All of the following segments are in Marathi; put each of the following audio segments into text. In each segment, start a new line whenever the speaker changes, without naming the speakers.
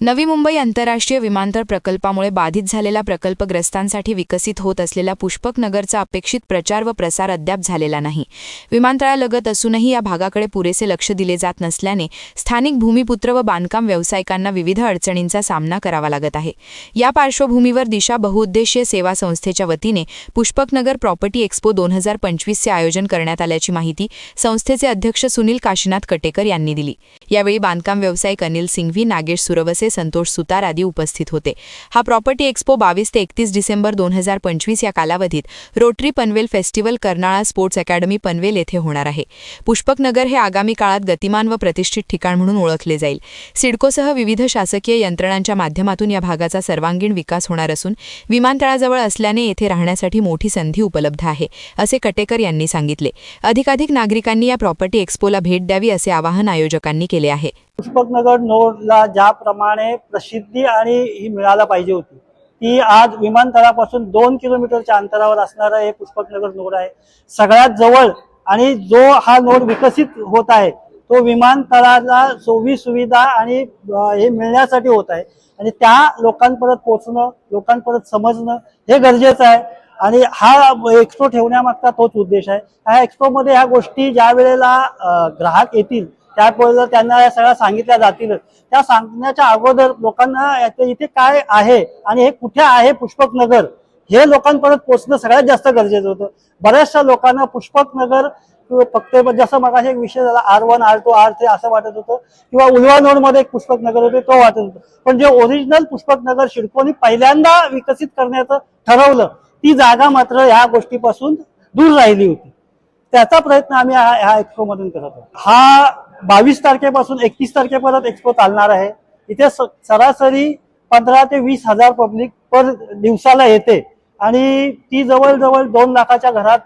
नवी मुंबई आंतरराष्ट्रीय विमानतळ प्रकल्पामुळे बाधित झालेला प्रकल्पग्रस्तांसाठी विकसित होत असलेल्या पुष्पक नगरचा अपेक्षित प्रचार व प्रसार अद्याप झालेला नाही. विमानतळालगत असूनही या भागाकडे पुरेसे लक्ष दिले जात नसल्याने स्थानिक भूमिपुत्र व बांधकाम व्यावसायिकांना विविध अडचणींचा सामना करावा लागत आहे. या पार्श्वभूमीवर दिशा बहुउद्देशीय सेवा संस्थेच्या वतीने पुष्पकनगर प्रॉपर्टी एक्स्पो दोन हजार पंचवीसचे आयोजन करण्यात आल्याची माहिती संस्थेचे अध्यक्ष सुनील काशीनाथ कटेकर यांनी दिली. यावेळी बांधकाम व्यावसायिक अनिल सिंघवी नागेश सुरवसे संतोष सुतार आदी उपस्थित होते. हा प्रॉपर्टी एक्स्पो बावीस ते एकतीस डिसेंबर दोन हजार पंचवीस या कालावधीत Rotary Panvel festival Karnala sports academy Panvel येथे होणार आहे. पुष्पकनगर हे आगामी काळात गतिमान व प्रतिष्ठित ठिकाण म्हणून ओळखले जाईल. सिडकोसह विविध शासकीय यंत्रणांच्या माध्यमातून या भागाचा सर्वांगीण विकास होणार असून विमानतळाजवळ असल्याने येथे राहण्यासाठी मोठी संधी उपलब्ध आहे असे कटेकर यांनी सांगितले. अधिकाधिक नागरिकांनी या प्रॉपर्टी एक्स्पोला भेट द्यावी असे आवाहन आयोजकांनी केले आहे.
पुष्पकनगर नोडला ज्याप्रमाणे प्रसिद्धी आणि ही मिळायला पाहिजे होती. ती आज विमानतळापासून दोन किलोमीटरच्या अंतरावर असणारं हे पुष्पकनगर नोड आहे. सगळ्यात जवळ आणि जो हा नोड विकसित होत आहे तो विमानतळाला सोयी सुविधा आणि हे मिळण्यासाठी होत आहे. आणि त्या लोकांपर्यंत पोचणं लोकांपर्यंत समजणं हे गरजेचं आहे. आणि हा एक्सपो ठेवण्यामागचा तोच उद्देश आहे. ह्या एक्सपोमध्ये ह्या गोष्टी ज्या वेळेला ग्राहक येतील त्यावेळेला त्यांना या सगळ्या सांगितल्या जातील. त्या सांगण्याच्या अगोदर लोकांना इथे काय आहे आणि हे कुठे आहे पुष्पक नगर हे लोकांपर्यंत पोहोचणं सगळ्यात जास्त गरजेचं होतं. बऱ्याचशा लोकांना पुष्पक नगर फक्त जसं मग एक विषय झाला R one R two R three असं वाटत होतं. किंवा उलवा नोडमध्ये एक पुष्पक नगर होते तो वाटत होतं. पण जे ओरिजिनल पुष्पक नगर शिडकोनी पहिल्यांदा विकसित करण्याचं ठरवलं ती जागा मात्र ह्या गोष्टीपासून दूर राहिली होती. त्याचा प्रयत्न आम्ही ह्या ह्या एक्सपो मधून करत आहोत. हा बावीस तारखेपासून एकतीस तारखेपर्यंत एक्सपो चालणार आहे. इथे स- सरासरी पंधरा ते वीस हजार पब्लिक पर दिवसाला येते. आणि ती जवळजवळ दोन लाखाच्या घरात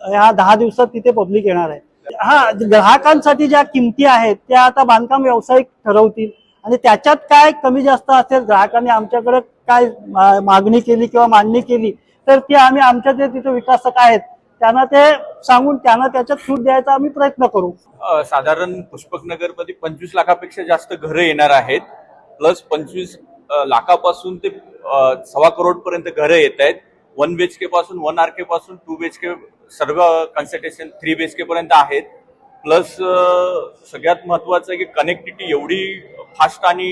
ह्या दहा दिवसात तिथे पब्लिक येणार आहे. हा ग्राहकांसाठी ज्या किमती आहेत त्या आता बांधकाम व्यावसायिक ठरवतील. आणि त्याच्यात काय कमी जास्त असेल ग्राहकांनी आमच्याकडे काय मागणी केली किंवा मांडणी केली तर ती आम्ही आमच्या जे तिथे विकासक आहेत त्यांना ते सांगून त्यांना त्याच्यात सूट द्यायचा आम्ही प्रयत्न करू.
साधारण पुष्पकनगरमध्ये पंचवीस लाखापेक्षा जास्त घरं येणार आहेत प्लस पंचवीस लाखापासून ते सव्वा करोड पर्यंत घरं येत आहेत. वन बी एच पासून वन आर के पासून टू के सर्व कन्सल्टेशन थ्री बी एच पर्यंत आहेत. प्लस सगळ्यात महत्वाचं आहे की कनेक्टिव्हिटी एवढी फास्ट आणि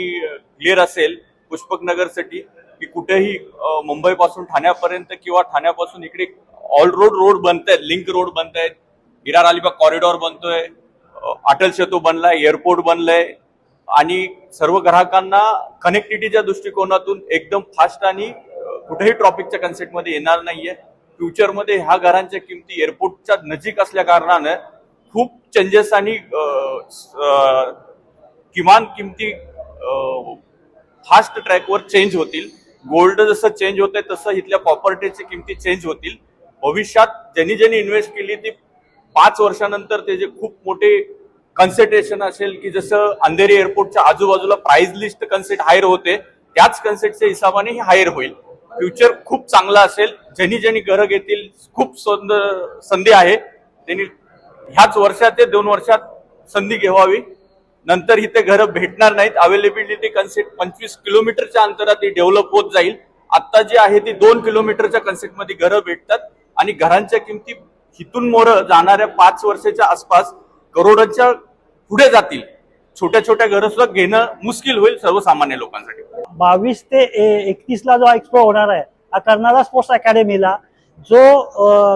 क्लिअर असेल पुष्पकनगरसाठी की कुठेही मुंबईपासून ठाण्यापर्यंत किंवा ठाण्यापासून इकडे ऑल रोड रोड बनत आहेत लिंक रोड बनत आहेत हिरार अलिबाग कॉरिडॉर बनतोय अटल सेतू बनलाय एअरपोर्ट बनलंय आणि सर्व ग्राहकांना कनेक्टिव्हिटीच्या दृष्टिकोनातून एकदम फास्ट आणि कुठेही ट्रॉफिकच्या कन्सेप्टमध्ये येणार नाहीये. फ्युचरमध्ये ह्या घरांच्या किमती एअरपोर्टच्या नजीक असल्या कारणानं खूप चेंजेस आणि स- किमान किमती फास्ट ट्रॅकवर चेंज होतील. गोल्ड जसं चेंज होतंय तसं इथल्या प्रॉपर्टीची किमती चेंज होतील. भविष्यात ज्यांनी ज्यांनी इन्व्हेस्ट केली ती पाच वर्षानंतर त्याचे खूप मोठे कन्सेट्रेशन असेल की जसं अंधेरी एअरपोर्टच्या आजूबाजूला प्राइस लिस्ट कन्सेट हायर होते त्याच कन्सेप्टच्या हिशोबाने हे हायर होईल. फ्युचर खूप चांगला असेल. ज्यांनी ज्यांनी घरं घेतील खूप संधी आहे. त्यांनी ह्याच वर्षात ते दोन वर्षात संधी घेवावी नंतर इथे घरं भेटणार नाहीत. अवेलेबिलिटी कन्सेप्ट पंचवीस किलोमीटरच्या अंतरात ती डेव्हलप होत जाईल. आता जी आहे ती दोन किलोमीटरच्या कन्सेप्टमध्ये घरं भेटतात. आणि घरांच्या किमती हिथून मोर जाणाऱ्या पाच वर्षाच्या आसपास करोडांच्या पुढे जातील. छोट्या छोट्या घरं सुद्धा घेणं मुश्किल होईल सर्वसामान्य लोकांसाठी.
बावीस ते एकतीस ला जो एक्सपो होणार आहे हा कर्नाळा स्पोर्ट्स अकॅडमीला जो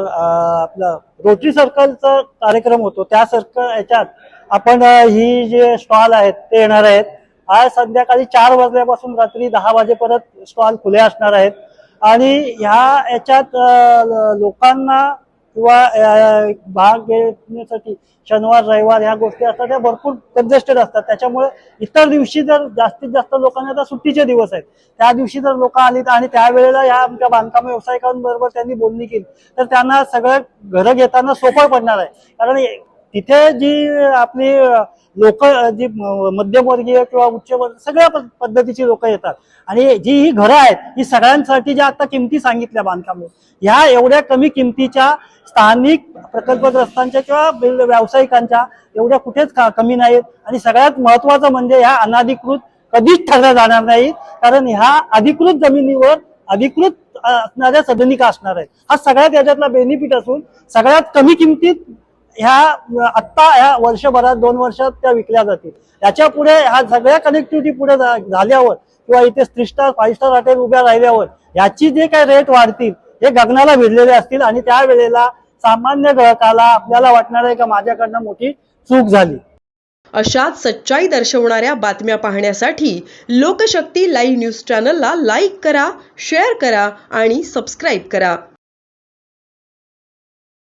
आपलं रोटरी सर्कलचा कार्यक्रम होतो त्या सर्कल याच्यात आपण ही जे स्टॉल आहेत ते येणार आहेत. आज संध्याकाळी चार वाजल्यापासून रात्री दहा वाजेपर्यंत स्टॉल खुले असणार आहेत. आणि ह्या याच्यात लोकांना किंवा भाग घेण्यासाठी शनिवार रविवार ह्या गोष्टी असतात त्या भरपूर कंजेस्टेड असतात. त्याच्यामुळे इतर दिवशी जर जास्तीत जास्त लोकांना आता सुट्टीचे दिवस आहेत. त्या दिवशी जर लोक आली आणि त्यावेळेला या आमच्या बांधकाम व्यावसायिकांबरोबर त्यांनी बोलणी केली तर त्यांना सगळं घरं घेताना सोपं पडणार आहे. कारण तिथे जी आपली लोक जी मध्यमवर्गीय किंवा उच्चवर्ग सगळ्या प- पद्धतीची लोक येतात. आणि जी ही घरं आहेत ही सगळ्यांसाठी ज्या आता किमती सांगितल्या बांधकाम ह्या एवढ्या कमी किमतीच्या स्थानिक प्रकल्पग्रस्तांच्या किंवा व्यावसायिकांच्या एवढ्या कुठेच का- कमी नाहीत. आणि सगळ्यात महत्वाचं म्हणजे ह्या अनाधिकृत कधीच ठरल्या जाणार नाही कारण ह्या अधिकृत जमिनीवर अधिकृत असणाऱ्या सदनिका असणार आहेत. हा सगळ्यात याच्यातला बेनिफिट असून सगळ्यात कमी किमतीत ह्या आत्ता ह्या वर्षभरात दोन वर्षात त्या विकल्या जातील. याच्यापुढे ह्या सगळ्या कनेक्टिव्हिटी पुढे झाल्यावर किंवा इथे three star five star hotel उभ्या राहिल्यावर याची जे काही रेट वाढतील हे गगनाला भिडलेले असतील आणि त्यावेळेला सामान्य ग्राहकाला आपल्याला वाटणार आहे का माझ्याकडनं मोठी चूक झाली.
अशाच सच्चाई दर्शवणाऱ्या बातम्या पाहण्यासाठी लोकशक्ती लाईव्ह न्यूज चॅनलला लाईक करा शेअर करा आणि सबस्क्राईब करा.